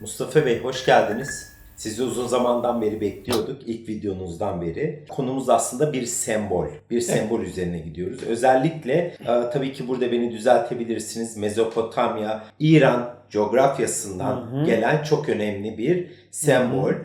Mustafa Bey hoş geldiniz. Sizi uzun zamandan beri bekliyorduk. ilk videonuzdan beri. Konumuz aslında bir sembol. Bir sembol üzerine gidiyoruz. Özellikle e, tabii ki burada beni düzeltebilirsiniz. Mezopotamya, İran coğrafyasından gelen çok önemli bir sembol. E,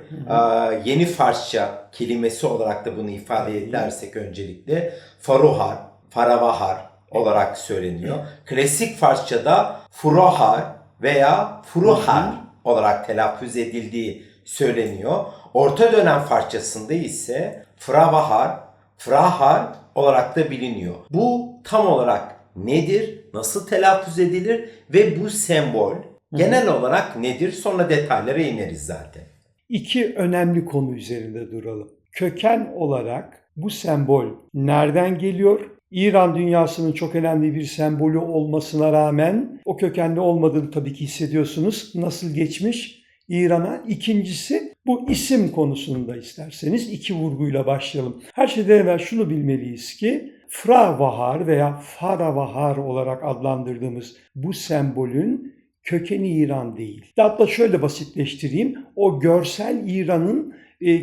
yeni Farsça kelimesi olarak da bunu ifade edersek öncelikle Farohar, Faravahar olarak söyleniyor. Klasik Farsçada Furohar veya Furuhar olarak telaffuz edildiği söyleniyor. Orta dönem Farsçasında ise Fravahar, Frahar olarak da biliniyor. Bu tam olarak nedir? Nasıl telaffuz edilir? Ve bu sembol genel olarak nedir? Sonra detaylara ineriz zaten. İki önemli konu üzerinde duralım. Köken olarak bu sembol nereden geliyor? İran dünyasının çok önemli bir sembolü olmasına rağmen o kökenli olmadığını tabii ki hissediyorsunuz. Nasıl geçmiş İran'a? İkincisi bu isim konusunda isterseniz iki vurguyla başlayalım. Her şeyden evvel şunu bilmeliyiz ki Fravahar veya Faravahar olarak adlandırdığımız bu sembolün kökeni İran değil. Hatta şöyle basitleştireyim. O görsel İran'ın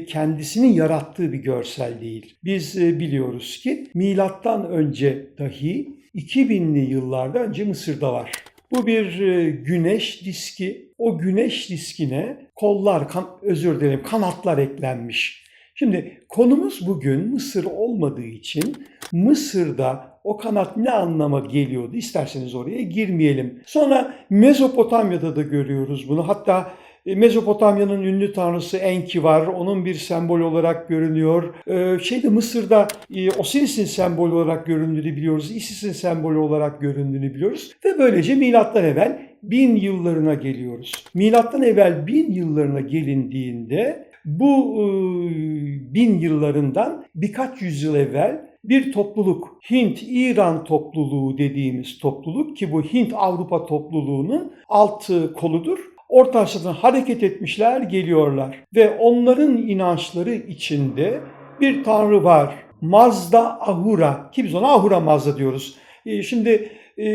kendisinin yarattığı bir görsel değil. Biz e, biliyoruz ki milattan önce dahi 2000'li yıllarda önce Mısır'da var. Bu bir e, güneş diski. O güneş diskine kollar, kan, özür dilerim kanatlar eklenmiş. Şimdi konumuz bugün Mısır olmadığı için Mısır'da o kanat ne anlama geliyordu isterseniz oraya girmeyelim. Sonra Mezopotamya'da da görüyoruz bunu. Hatta e, Mezopotamya'nın ünlü tanrısı Enki var. Onun bir sembol olarak görünüyor. Ee, şeyde Mısır'da e, Osiris'in sembolü olarak göründüğünü biliyoruz. Isis'in sembolü olarak göründüğünü biliyoruz. Ve böylece milattan evvel bin yıllarına geliyoruz. Milattan evvel bin yıllarına gelindiğinde bu e, bin yıllarından birkaç yüzyıl evvel bir topluluk, Hint-İran topluluğu dediğimiz topluluk ki bu Hint-Avrupa topluluğunun alt koludur. Orta Asya'dan hareket etmişler, geliyorlar. Ve onların inançları içinde bir tanrı var. Mazda Ahura ki biz ona Ahura Mazda diyoruz. E, Şimdi e,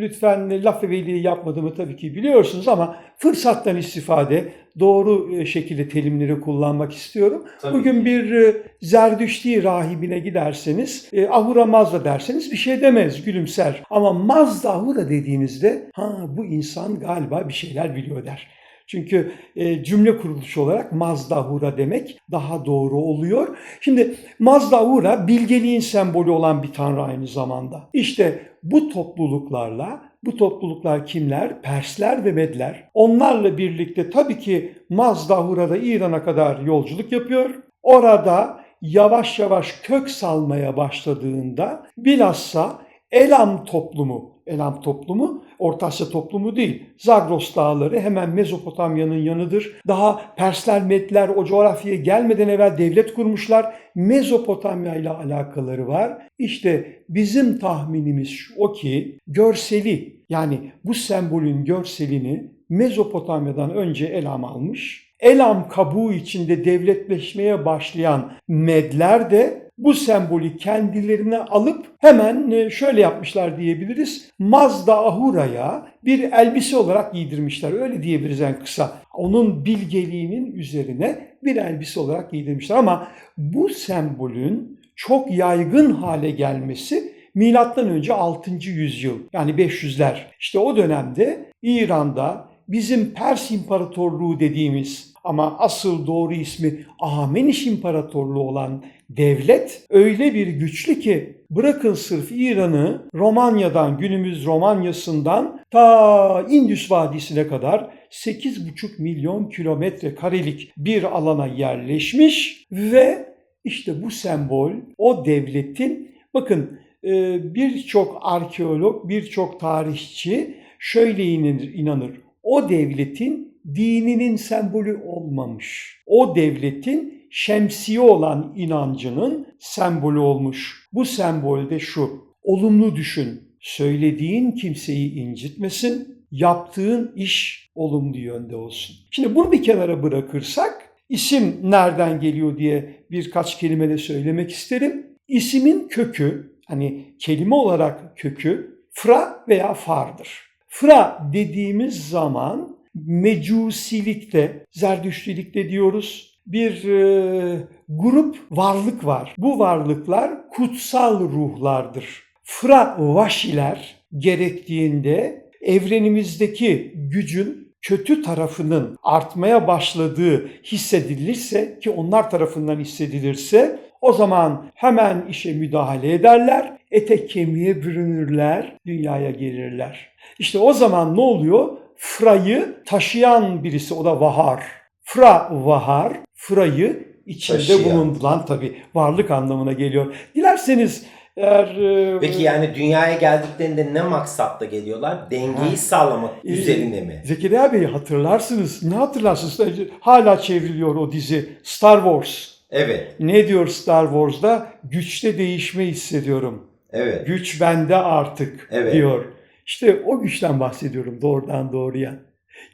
lütfen laf eveliği yapmadığımı tabii ki biliyorsunuz ama fırsattan istifade doğru e, şekilde terimleri kullanmak istiyorum. Tabii Bugün ki. bir e, Zerdüşti rahibine giderseniz e, Ahura Mazda derseniz bir şey demez, gülümser. Ama Mazda Ahura dediğinizde ha bu insan galiba bir şeyler biliyor der. Çünkü e, cümle kuruluşu olarak Mazdahura demek daha doğru oluyor. Şimdi Mazdahura bilgeliğin sembolü olan bir tanrı aynı zamanda. İşte bu topluluklarla, bu topluluklar kimler? Persler ve Medler. Onlarla birlikte tabii ki Mazdahura da İran'a kadar yolculuk yapıyor. Orada yavaş yavaş kök salmaya başladığında bilhassa Elam toplumu, Elam toplumu Orta toplumu değil. Zagros dağları hemen Mezopotamya'nın yanıdır. Daha Persler, Medler o coğrafyaya gelmeden evvel devlet kurmuşlar. Mezopotamya ile alakaları var. İşte bizim tahminimiz o ki görseli yani bu sembolün görselini Mezopotamya'dan önce Elam almış. Elam kabuğu içinde devletleşmeye başlayan Medler de bu sembolü kendilerine alıp hemen e, şöyle yapmışlar diyebiliriz. Mazda Ahura'ya bir elbise olarak giydirmişler. Öyle diyebiliriz en kısa. Onun bilgeliğinin üzerine bir elbise olarak giydirmişler. Ama bu sembolün çok yaygın hale gelmesi milattan önce 6. yüzyıl yani 500'ler. İşte o dönemde İran'da bizim Pers İmparatorluğu dediğimiz ama asıl doğru ismi Ahmeniş İmparatorluğu olan devlet öyle bir güçlü ki bırakın sırf İran'ı Romanya'dan günümüz Romanya'sından ta Indüs Vadisi'ne kadar 8,5 milyon kilometre karelik bir alana yerleşmiş ve işte bu sembol o devletin bakın e, birçok arkeolog, birçok tarihçi şöyle inanır, inanır. O devletin dininin sembolü olmamış. O devletin şemsiye olan inancının sembolü olmuş. Bu sembolde şu. Olumlu düşün. Söylediğin kimseyi incitmesin. Yaptığın iş olumlu yönde olsun. Şimdi bunu bir kenara bırakırsak isim nereden geliyor diye birkaç kelime de söylemek isterim. İsimin kökü hani kelime olarak kökü fra veya fardır. Fra dediğimiz zaman mecusilikte, zerdüştülükte diyoruz bir e, grup varlık var. Bu varlıklar kutsal ruhlardır. Fravashiler gerektiğinde evrenimizdeki gücün kötü tarafının artmaya başladığı hissedilirse ki onlar tarafından hissedilirse o zaman hemen işe müdahale ederler, ete kemiğe bürünürler, dünyaya gelirler. İşte o zaman ne oluyor? Fra'yı taşıyan birisi o da Vahar. Fra Vahar, Fra'yı içinde Taşıyan. bulunduran tabi varlık anlamına geliyor. Dilerseniz eğer e, Peki yani dünyaya geldiklerinde ne maksatla geliyorlar? Dengeyi Ha. sağlamak İyi. üzerine mi? Zekeriya Bey hatırlarsınız. Ne hatırlarsınız? Hala çevriliyor o dizi Star Wars. Evet, Ne diyor Star Wars'da? Güçte değişme hissediyorum. evet. Güç bende artık Evet. diyor. İşte o güçten bahsediyorum doğrudan doğruya.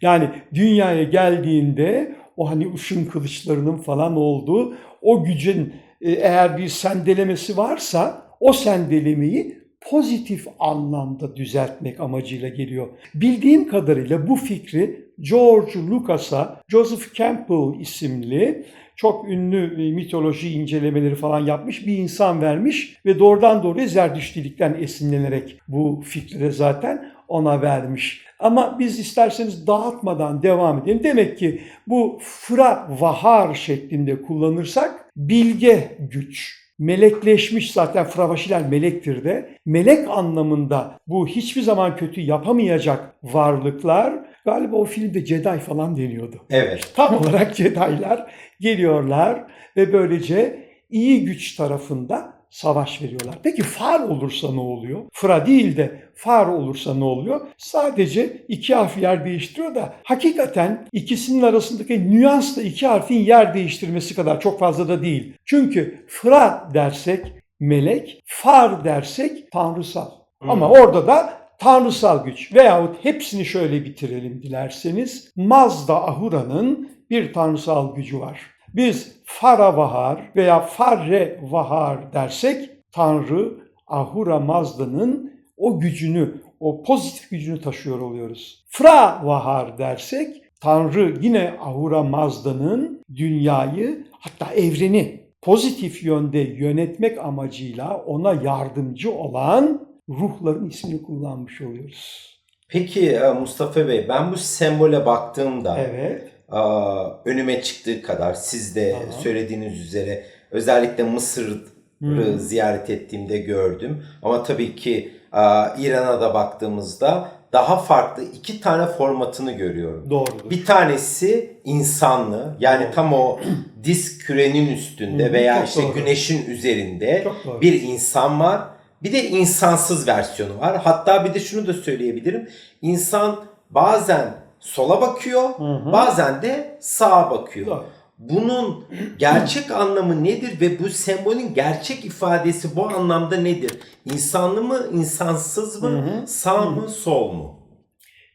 Yani dünyaya geldiğinde o hani ışın kılıçlarının falan olduğu o gücün e, eğer bir sendelemesi varsa o sendelemeyi pozitif anlamda düzeltmek amacıyla geliyor. Bildiğim kadarıyla bu fikri George Lucas'a Joseph Campbell isimli çok ünlü e, mitoloji incelemeleri falan yapmış bir insan vermiş ve doğrudan doğruya Zerdüştilikten esinlenerek bu fikri de zaten ona vermiş. Ama biz isterseniz dağıtmadan devam edelim. Demek ki bu fıra vahar şeklinde kullanırsak bilge güç, melekleşmiş zaten Fravaşiler melektir de. Melek anlamında bu hiçbir zaman kötü yapamayacak varlıklar galiba o filmde Jedi falan deniyordu. Evet. Tam olarak Jedi'lar geliyorlar ve böylece iyi güç tarafında savaş veriyorlar. Peki far olursa ne oluyor? Fra değil de far olursa ne oluyor? Sadece iki harf yer değiştiriyor da hakikaten ikisinin arasındaki nüans da iki harfin yer değiştirmesi kadar çok fazla da değil. Çünkü fra dersek melek, far dersek tanrısal. Ama orada da tanrısal güç veyahut hepsini şöyle bitirelim dilerseniz. Mazda Ahura'nın bir tanrısal gücü var. Biz Fara Vahar veya Farre Vahar dersek Tanrı Ahura Mazda'nın o gücünü, o pozitif gücünü taşıyor oluyoruz. Fra Vahar dersek Tanrı yine Ahura Mazda'nın dünyayı hatta evreni pozitif yönde yönetmek amacıyla ona yardımcı olan ruhların ismini kullanmış oluyoruz. Peki e, Mustafa Bey ben bu sembole baktığımda Evet. Önüme çıktığı kadar siz de Aha. söylediğiniz üzere özellikle Mısır'ı Hmm. ziyaret ettiğimde gördüm. Ama tabii ki İran'a da baktığımızda daha farklı iki tane formatını görüyorum. Doğrudur. Bir tanesi insanlı yani Doğru. tam o disk kürenin üstünde Hı, veya işte doğru. güneşin üzerinde bir insan var. Bir de insansız versiyonu var. Hatta bir de şunu da söyleyebilirim. İnsan bazen sola bakıyor, hı. bazen de sağa bakıyor. Doğru. Bunun gerçek anlamı nedir ve bu sembolün gerçek ifadesi bu anlamda nedir? İnsanlı mı, insansız mı, Hı hı. sağ mı, sol mu?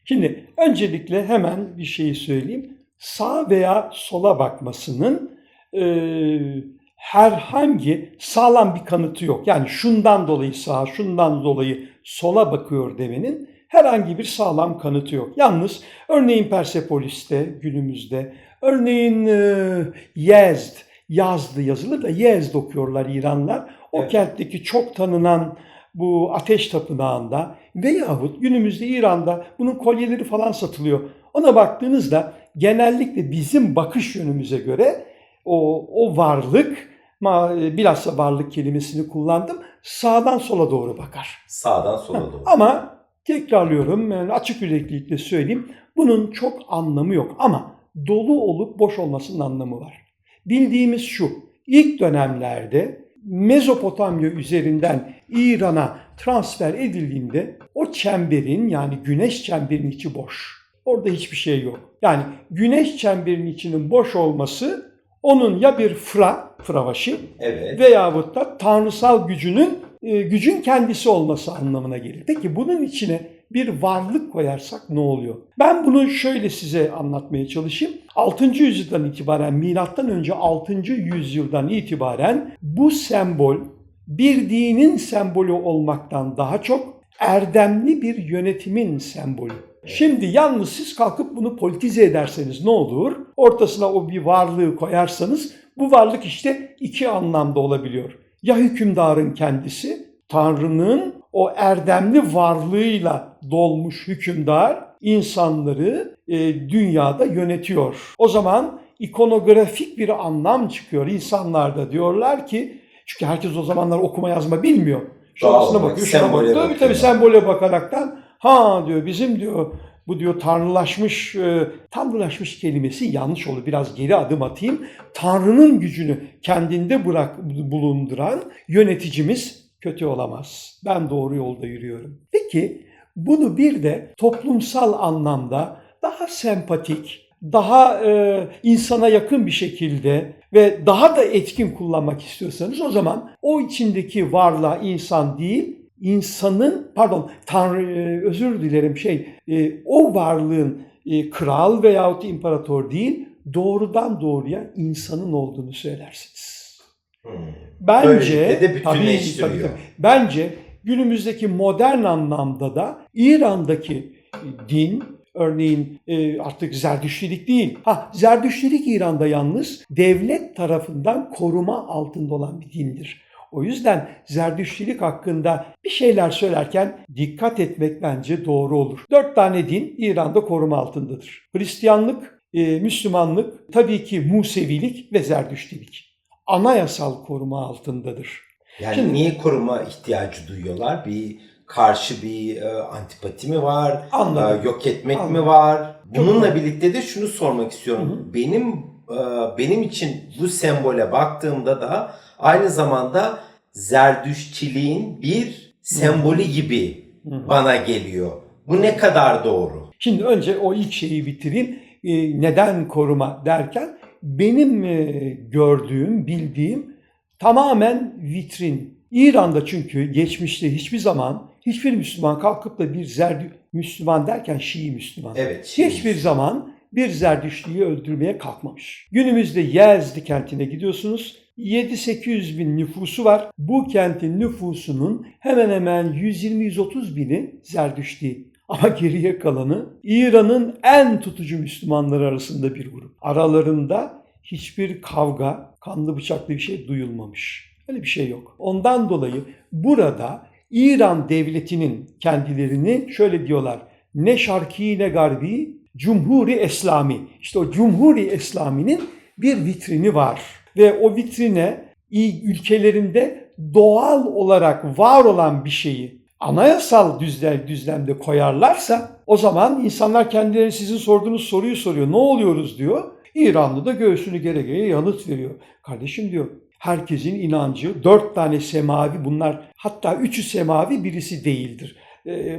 Şimdi öncelikle hemen bir şeyi söyleyeyim. Sağ veya sola bakmasının e, herhangi sağlam bir kanıtı yok. Yani şundan dolayı sağa, şundan dolayı sola bakıyor demenin herhangi bir sağlam kanıtı yok. Yalnız örneğin Persepolis'te günümüzde, örneğin e, Yezd, Yazdı yazılır da Yezd okuyorlar İranlar. O Evet. kentteki çok tanınan bu ateş tapınağında veyahut günümüzde İran'da bunun kolyeleri falan satılıyor. Ona baktığınızda genellikle bizim bakış yönümüze göre o, o varlık, ma- bilhassa varlık kelimesini kullandım, sağdan sola doğru bakar. Sağdan sola doğru. Ama tekrarlıyorum, yani açık yüreklilikle söyleyeyim, bunun çok anlamı yok. Ama dolu olup boş olmasının anlamı var. Bildiğimiz şu, ilk dönemlerde Mezopotamya üzerinden İran'a transfer edildiğinde o çemberin yani güneş çemberinin içi boş. Orada hiçbir şey yok. Yani güneş çemberinin içinin boş olması onun ya bir fra, fravaşı Evet. veyahut da tanrısal gücünün gücün kendisi olması anlamına gelir. Peki bunun içine bir varlık koyarsak ne oluyor? Ben bunu şöyle size anlatmaya çalışayım. 6. yüzyıldan itibaren milattan önce 6. yüzyıldan itibaren bu sembol bir dinin sembolü olmaktan daha çok erdemli bir yönetimin sembolü. Şimdi yalnız siz kalkıp bunu politize ederseniz ne olur? Ortasına o bir varlığı koyarsanız bu varlık işte iki anlamda olabiliyor. Ya hükümdarın kendisi, Tanrı'nın o erdemli varlığıyla dolmuş hükümdar insanları e, dünyada yönetiyor. O zaman ikonografik bir anlam çıkıyor. İnsanlar da diyorlar ki çünkü herkes o zamanlar okuma yazma bilmiyor. Şurasına bakıyor, şuna bakıyor. Tabii tabii sembole bakaraktan ha diyor bizim diyor bu diyor tanrılaşmış, e, tanrılaşmış kelimesi yanlış olur. Biraz geri adım atayım. Tanrı'nın gücünü kendinde bırak bulunduran yöneticimiz kötü olamaz. Ben doğru yolda yürüyorum. Peki bunu bir de toplumsal anlamda daha sempatik, daha e, insana yakın bir şekilde ve daha da etkin kullanmak istiyorsanız o zaman o içindeki varlığa insan değil, insanın pardon Tanrı e, özür dilerim şey e, o varlığın e, kral veyahut imparator değil doğrudan doğruya insanın olduğunu söylersiniz. Hmm. Bence de tabii, tabii, tabii. bence günümüzdeki modern anlamda da İran'daki din örneğin artık Zerdüştilik değil. Ha Zerdüştilik İran'da yalnız devlet tarafından koruma altında olan bir dindir. O yüzden Zerdüştilik hakkında bir şeyler söylerken dikkat etmek bence doğru olur. Dört tane din İran'da koruma altındadır. Hristiyanlık, e, Müslümanlık, tabii ki Musevilik ve Zerdüştilik. Anayasal koruma altındadır. Yani Şimdi- niye koruma ihtiyacı duyuyorlar? Bir karşı bir e, antipati mi var? Anladım. E, yok etmek Anladım. mi var? Çok Bununla doğru. birlikte de şunu sormak istiyorum. Benim e, benim için bu sembole baktığımda da aynı zamanda Zerdüşçiliğin bir sembolü gibi bana geliyor. Bu ne kadar doğru? Şimdi önce o ilk şeyi bitireyim. Ee, neden koruma derken benim e, gördüğüm, bildiğim tamamen vitrin. İran'da çünkü geçmişte hiçbir zaman hiçbir Müslüman kalkıp da bir Zerdü Müslüman derken Şii Müslüman. Evet. Şii Hiçbir zaman bir Zerdüştlüyü öldürmeye kalkmamış. Günümüzde Yezdi kentine gidiyorsunuz. 7-800 bin nüfusu var. Bu kentin nüfusunun hemen hemen 120-130 bini Zerdüştlü. Ama geriye kalanı İran'ın en tutucu Müslümanları arasında bir grup. Aralarında hiçbir kavga, kanlı bıçaklı bir şey duyulmamış. Öyle bir şey yok. Ondan dolayı burada İran devletinin kendilerini şöyle diyorlar. Ne şarki ne garbi, Cumhuri Eslami. İşte o Cumhuri Eslami'nin bir vitrini var. Ve o vitrine ülkelerinde doğal olarak var olan bir şeyi anayasal düzlem, düzlemde koyarlarsa o zaman insanlar kendileri sizin sorduğunuz soruyu soruyor. Ne oluyoruz diyor. İranlı da göğsünü gere gere yanıt veriyor. Kardeşim diyor herkesin inancı dört tane semavi bunlar hatta üçü semavi birisi değildir. E,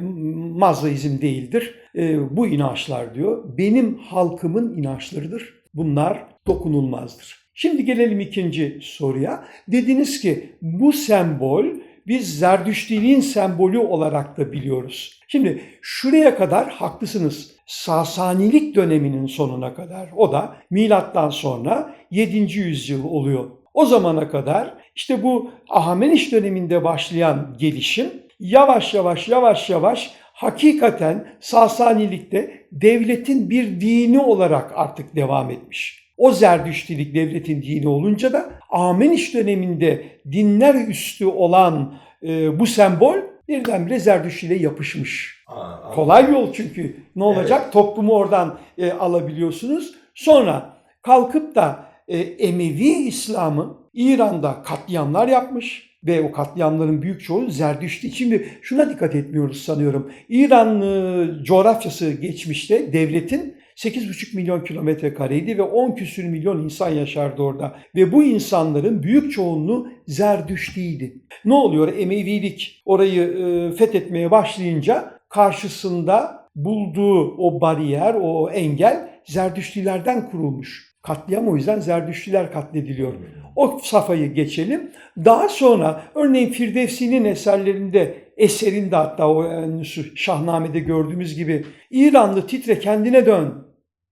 Mazdaizm değildir. E, bu inançlar diyor benim halkımın inançlarıdır. Bunlar dokunulmazdır. Şimdi gelelim ikinci soruya. Dediniz ki bu sembol biz Zerdüştiliğin sembolü olarak da biliyoruz. Şimdi şuraya kadar haklısınız. Sasanilik döneminin sonuna kadar o da milattan sonra 7. yüzyıl oluyor. O zamana kadar işte bu Ahameniş döneminde başlayan gelişim yavaş yavaş yavaş yavaş hakikaten Sasanilikte devletin bir dini olarak artık devam etmiş. O Zerdüştilik devletin dini olunca da Ameniş döneminde dinler üstü olan e, bu sembol birdenbire Zerdüştiliğe yapışmış. Aa, Kolay yol çünkü. Ne olacak? Toplumu oradan e, alabiliyorsunuz. Sonra kalkıp da e, Emevi İslam'ı İran'da katliamlar yapmış ve o katliamların büyük çoğu Zerdüştü. Şimdi şuna dikkat etmiyoruz sanıyorum. İran e, coğrafyası geçmişte devletin 8,5 milyon kilometre kareydi ve 10 küsür milyon insan yaşardı orada. Ve bu insanların büyük çoğunluğu Zerdüştiydi. Ne oluyor? Emevilik orayı e, fethetmeye başlayınca karşısında bulduğu o bariyer, o engel Zerdüştilerden kurulmuş. Katliam o yüzden Zerdüştiler katlediliyor. O safhayı geçelim. Daha sonra örneğin Firdevsi'nin eserlerinde eserinde hatta o Şahname'de gördüğümüz gibi İranlı titre kendine dön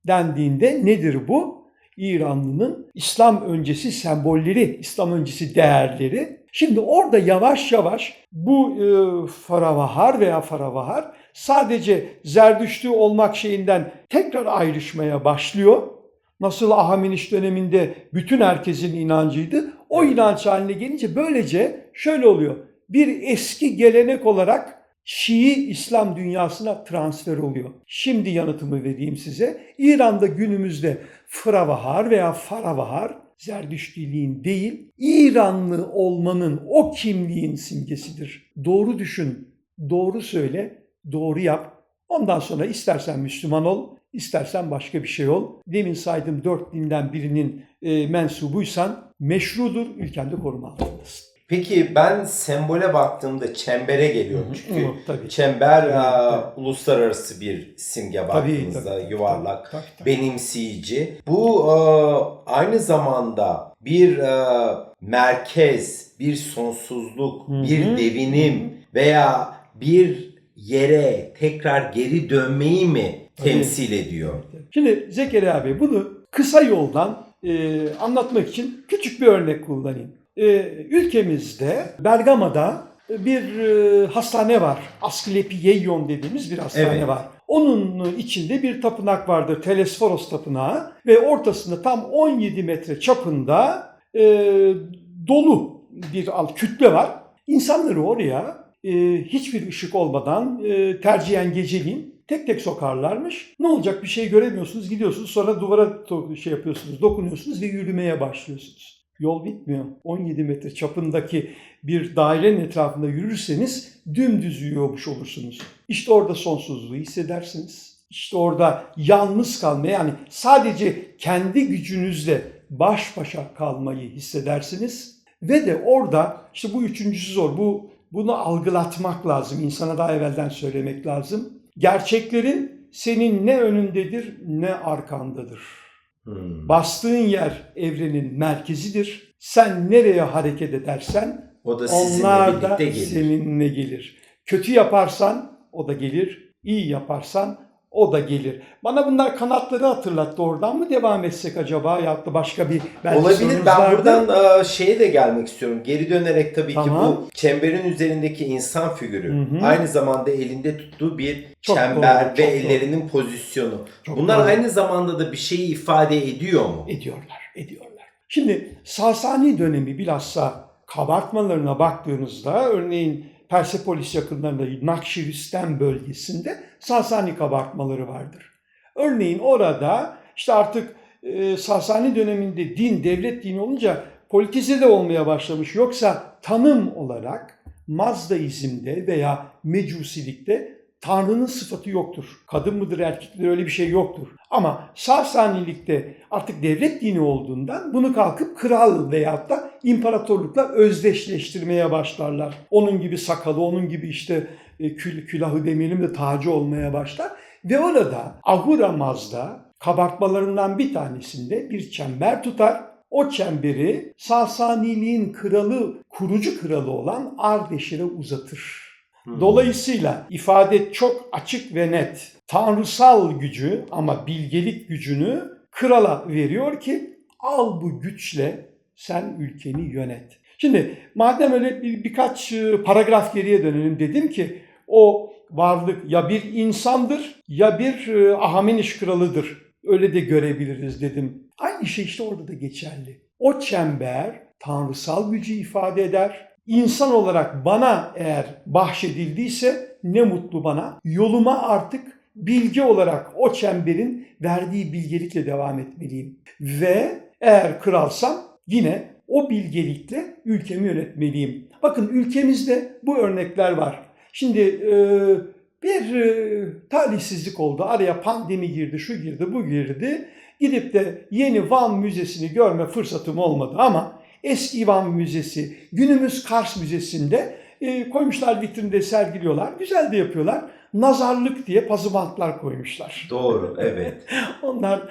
dendiğinde nedir bu? İranlının İslam öncesi sembolleri, İslam öncesi değerleri Şimdi orada yavaş yavaş bu e, Faravahar veya Faravahar sadece Zerdüştü olmak şeyinden tekrar ayrışmaya başlıyor. Nasıl Ahameniş döneminde bütün herkesin inancıydı. O inanç haline gelince böylece şöyle oluyor. Bir eski gelenek olarak Şii İslam dünyasına transfer oluyor. Şimdi yanıtımı vereyim size. İran'da günümüzde Fıravahar veya Faravahar Zerdüştiliğin değil, İranlı olmanın o kimliğin simgesidir. Doğru düşün, doğru söyle, doğru yap. Ondan sonra istersen Müslüman ol, istersen başka bir şey ol. Demin saydığım dört dinden birinin e, mensubuysan meşrudur, ülkende koruma altındasın. Peki ben sembole baktığımda çembere geliyorum. Çünkü Hı, tabii. çember Tabii, tabii. uluslararası bir simge Tabii, baktığınızda tabii, yuvarlak, tabii, tabii. benimseyici. Bu aa, aynı zamanda bir aa, merkez, bir sonsuzluk, Hı hı. bir devinim veya bir yere tekrar geri dönmeyi mi Tabii. Temsil ediyor? Şimdi Zekeriya Bey bunu kısa yoldan e, anlatmak için küçük bir örnek kullanayım. E, ülkemizde Bergama'da bir e, hastane var. Asklepieion dediğimiz bir hastane Evet. var. Onun içinde bir tapınak vardır. Telesforos tapınağı ve ortasında tam 17 metre çapında e, dolu bir alt kütle var. İnsanları oraya e, hiçbir ışık olmadan e, tercihen geceliğin tek tek sokarlarmış. Ne olacak bir şey göremiyorsunuz gidiyorsunuz sonra duvara şey yapıyorsunuz dokunuyorsunuz ve yürümeye başlıyorsunuz. Yol bitmiyor. 17 metre çapındaki bir dairenin etrafında yürürseniz dümdüz yürüyormuş olursunuz. İşte orada sonsuzluğu hissedersiniz. İşte orada yalnız kalmayı yani sadece kendi gücünüzle baş başa kalmayı hissedersiniz. Ve de orada işte bu üçüncüsü zor. Bu bunu algılatmak lazım. İnsana daha evvelden söylemek lazım. Gerçeklerin senin ne önündedir ne arkandadır. Hmm. Bastığın yer evrenin merkezidir. Sen nereye hareket edersen O da onlar da gelir. seninle gelir. Kötü yaparsan o da gelir. İyi yaparsan o da gelir. Bana bunlar kanatları hatırlattı. Oradan mı devam etsek acaba? Ya da başka bir belki Olabilir. Ben vardı. buradan e, şeye de gelmek istiyorum. Geri dönerek tabii Tamam. ki bu çemberin üzerindeki insan figürü Hı hı. aynı zamanda elinde tuttuğu bir Çok çember doğru, ve çok doğru. ellerinin pozisyonu. Çok Bunlar doğru. aynı zamanda da bir şeyi ifade ediyor mu? Ediyorlar, ediyorlar. Şimdi Sasani dönemi bilhassa kabartmalarına baktığınızda örneğin Persepolis yakınlarında Nakşiristen bölgesinde Sasani kabartmaları vardır. Örneğin orada işte artık e, Sasani döneminde din devlet dini olunca politize de olmaya başlamış. Yoksa tanım olarak Mazdaizm'de veya Mecusilikte Tanrı'nın sıfatı yoktur. Kadın mıdır erkek midir öyle bir şey yoktur. Ama Sasanilikte artık devlet dini olduğundan bunu kalkıp kral veyahut da imparatorlukla özdeşleştirmeye başlarlar. Onun gibi sakalı, onun gibi işte e, kül, külahı demeyelim de tacı olmaya başlar. Ve orada Ahura Mazda kabartmalarından bir tanesinde bir çember tutar. O çemberi Sasaniliğin kralı, kurucu kralı olan Ardeşir'e uzatır. Dolayısıyla ifade çok açık ve net. Tanrısal gücü ama bilgelik gücünü krala veriyor ki al bu güçle sen ülkeni yönet. Şimdi madem öyle bir, birkaç e, paragraf geriye dönelim dedim ki o varlık ya bir insandır ya bir e, Ahameniş kralıdır. Öyle de görebiliriz dedim. Aynı şey işte orada da geçerli. O çember tanrısal gücü ifade eder. İnsan olarak bana eğer bahşedildiyse ne mutlu bana. Yoluma artık bilgi olarak o çemberin verdiği bilgelikle devam etmeliyim. Ve eğer kralsam yine o bilgelikle ülkemi yönetmeliyim. Bakın ülkemizde bu örnekler var. Şimdi e, bir e, talihsizlik oldu. Araya pandemi girdi, şu girdi, bu girdi. Gidip de yeni Van Müzesi'ni görme fırsatım olmadı ama eski Van Müzesi, günümüz Kars Müzesi'nde e, koymuşlar vitrinde sergiliyorlar. Güzel de yapıyorlar. Nazarlık diye pazıbantlar koymuşlar. Doğru, evet. Onlar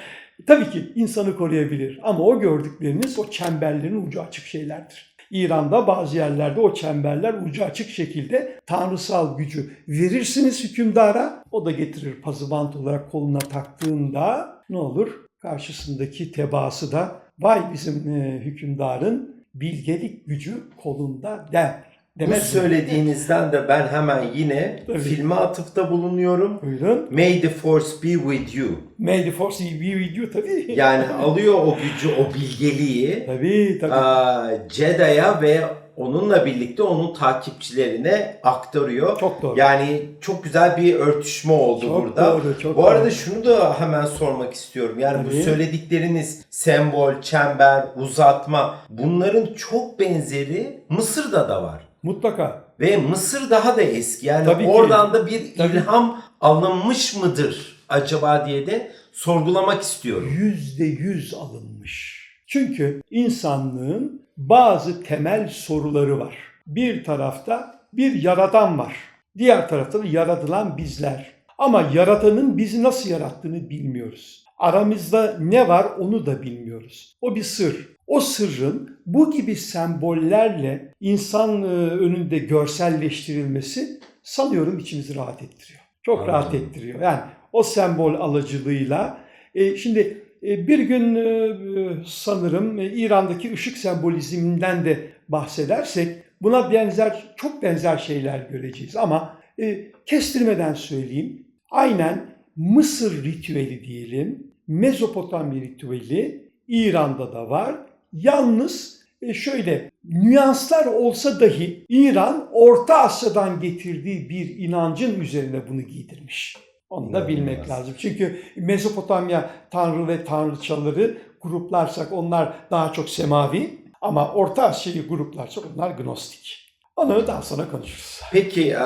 tabii ki insanı koruyabilir ama o gördükleriniz o çemberlerin ucu açık şeylerdir. İran'da bazı yerlerde o çemberler ucu açık şekilde tanrısal gücü verirsiniz hükümdara. O da getirir pazıbant olarak koluna taktığında ne olur? Karşısındaki tebaası da vay bizim e, hükümdarın bilgelik gücü kolunda der. Bu Demez mi? söylediğinizden de ben hemen yine Tabii. filme atıfta bulunuyorum. Buyurun. May the force be with you. May the force be with you tabii. Yani alıyor o gücü, o bilgeliği Tabii tabii. aa, Jedi'ya ve onunla birlikte onun takipçilerine aktarıyor. Çok doğru. Yani çok güzel bir örtüşme oldu Çok burada. doğru, çok bu arada doğru. şunu da hemen sormak istiyorum. Yani Tabii. bu söyledikleriniz sembol, çember, uzatma bunların çok benzeri Mısır'da da var. Mutlaka. Ve Mısır daha da eski. Yani Tabii ki. oradan da bir Tabii. ilham alınmış mıdır acaba diye de sorgulamak istiyorum. Yüzde yüz alınmış. Çünkü insanlığın bazı temel soruları var. Bir tarafta bir yaradan var. Diğer tarafta da yaratılan bizler. Ama yaratanın bizi nasıl yarattığını bilmiyoruz. Aramızda ne var onu da bilmiyoruz. O bir sır. O sırrın bu gibi sembollerle insan e, önünde görselleştirilmesi sanıyorum içimizi rahat ettiriyor. Çok rahat Anladım. ettiriyor. Yani o sembol alıcılığıyla e, şimdi bir gün e, e, sanırım e, İran'daki ışık sembolizminden de bahsedersek buna benzer çok benzer şeyler göreceğiz ama e, kestirmeden söyleyeyim. Aynen Mısır ritüeli diyelim, Mezopotamya ritüeli İran'da da var. Yalnız e, şöyle nüanslar olsa dahi İran Orta Asya'dan getirdiği bir inancın üzerine bunu giydirmiş. Onu da bilmek lazım. Çünkü Mezopotamya tanrı ve tanrıçaları gruplarsak onlar daha çok semavi ama Orta Asya'yı gruplarsak onlar gnostik. Onu daha sonra konuşuruz. Peki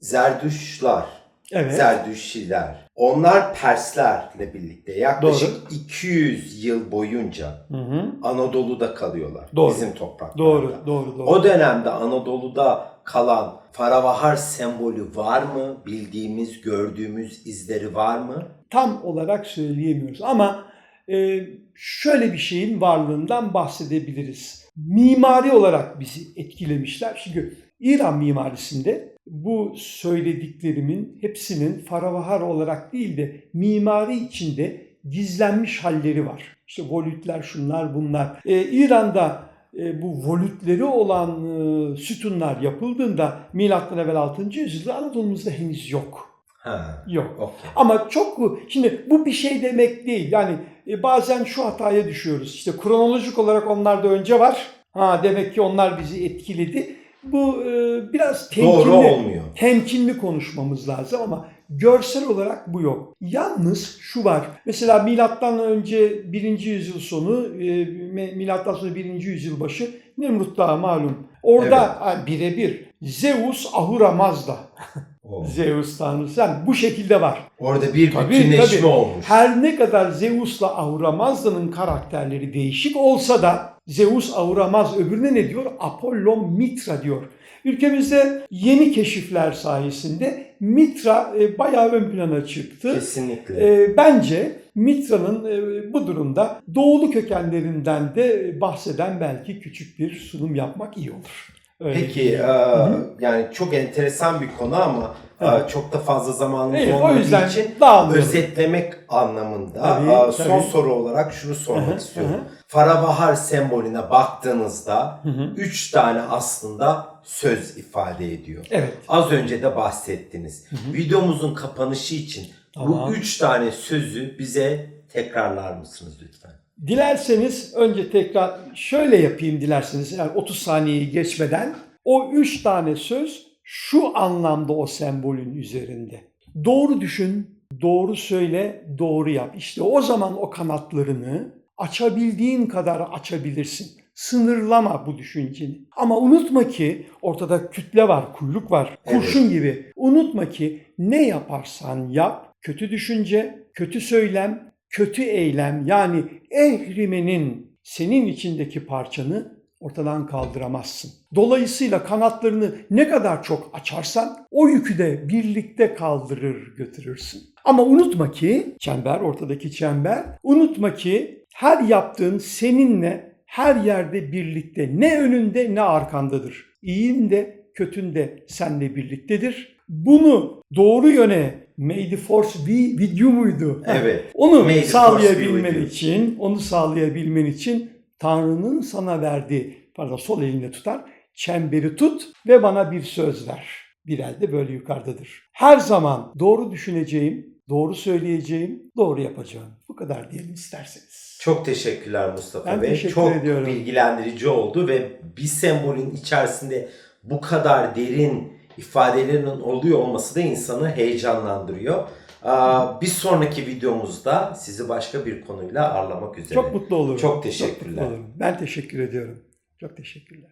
Zerdüştlar, Evet. Zerdüşiler, onlar Perslerle birlikte yaklaşık Doğru. 200 yıl boyunca Hı hı. Anadolu'da kalıyorlar. Doğru. Bizim topraklarda. Doğru, doğru, doğru. O dönemde Anadolu'da kalan Faravahar sembolü var mı? Bildiğimiz, gördüğümüz izleri var mı? tam olarak söyleyemiyoruz ama e, şöyle bir şeyin varlığından bahsedebiliriz. Mimari olarak bizi etkilemişler. Çünkü İran mimarisinde bu söylediklerimin hepsinin faravahar olarak değil de mimari içinde gizlenmiş halleri var. İşte volütler şunlar bunlar. E, İran'da e, bu volütleri olan e, sütunlar yapıldığında milattan evvel 6. yüzyılda Anadolu'muzda henüz yok. Ha. Yok. Okey. Ama çok şimdi bu bir şey demek değil. Yani e, bazen şu hataya düşüyoruz. İşte kronolojik olarak onlar da önce var. Ha demek ki onlar bizi etkiledi. Bu e, biraz temkinli, Doğru olmuyor. temkinli konuşmamız lazım ama görsel olarak bu yok. Yalnız şu var. Mesela milattan önce 1. yüzyıl sonu, e, milattan sonra 1. yüzyıl başı Nemrut Dağı malum. Orada Evet. birebir Zeus Ahura Mazda. Zeus tanrısı. Yani bu şekilde var. Orada bir Tabii, bütünleşme tabii. olmuş. Her ne kadar Zeus'la Ahura Mazda'nın karakterleri değişik olsa da Zeus Ahura Mazda öbürüne ne diyor? Apollon Mitra diyor. Ülkemizde yeni keşifler sayesinde Mitra e, bayağı ön plana çıktı. Kesinlikle. E, bence Mitra'nın e, bu durumda doğulu kökenlerinden de bahseden belki küçük bir sunum yapmak iyi olur. Öyle Peki e, yani çok enteresan bir konu ama Evet. çok da fazla zamanımız Evet, o olmadığı yüzden için dağılmayalım. özetlemek anlamında Tabii, son tabii. soru olarak şunu sormak Hı hı, istiyorum. hı hı. Farabahar sembolüne baktığınızda Hı hı. üç tane aslında söz ifade ediyor. Evet. Az önce de bahsettiniz. Videomuzun kapanışı için Tamam. bu üç tane sözü bize tekrarlar mısınız lütfen? Dilerseniz önce tekrar şöyle yapayım dilerseniz yani 30 saniyeyi geçmeden o üç tane söz şu anlamda o sembolün üzerinde. Doğru düşün, doğru söyle, doğru yap. İşte o zaman o kanatlarını açabildiğin kadar açabilirsin. Sınırlama bu düşünceni. Ama unutma ki ortada kütle var, kuyruk var, Evet. kurşun gibi. Unutma ki ne yaparsan yap, kötü düşünce, kötü söylem, kötü eylem yani ehrimenin senin içindeki parçanı ortadan kaldıramazsın. Dolayısıyla kanatlarını ne kadar çok açarsan o yükü de birlikte kaldırır götürürsün. Ama unutma ki çember ortadaki çember unutma ki her yaptığın seninle her yerde birlikte ne önünde ne arkandadır. İyin de kötün de seninle birliktedir. Bunu doğru yöne May the Force be with you muydu? Evet. Onu May sağlayabilmen için, onu sağlayabilmen için Tanrı'nın sana verdiği pardon sol elinde tutar. Çemberi tut ve bana bir söz ver. Bir elde böyle yukarıdadır. Her zaman doğru düşüneceğim, doğru söyleyeceğim, doğru yapacağım. Bu kadar diyelim isterseniz. Çok teşekkürler Mustafa Ben Bey. teşekkür Çok ediyorum. bilgilendirici oldu ve bir sembolün içerisinde bu kadar derin ifadelerin oluyor olması da insanı heyecanlandırıyor. Bir sonraki videomuzda sizi başka bir konuyla ağırlamak üzere. Çok mutlu olurum. Çok teşekkürler. mutlu olurum. Ben teşekkür ediyorum. Çok teşekkürler.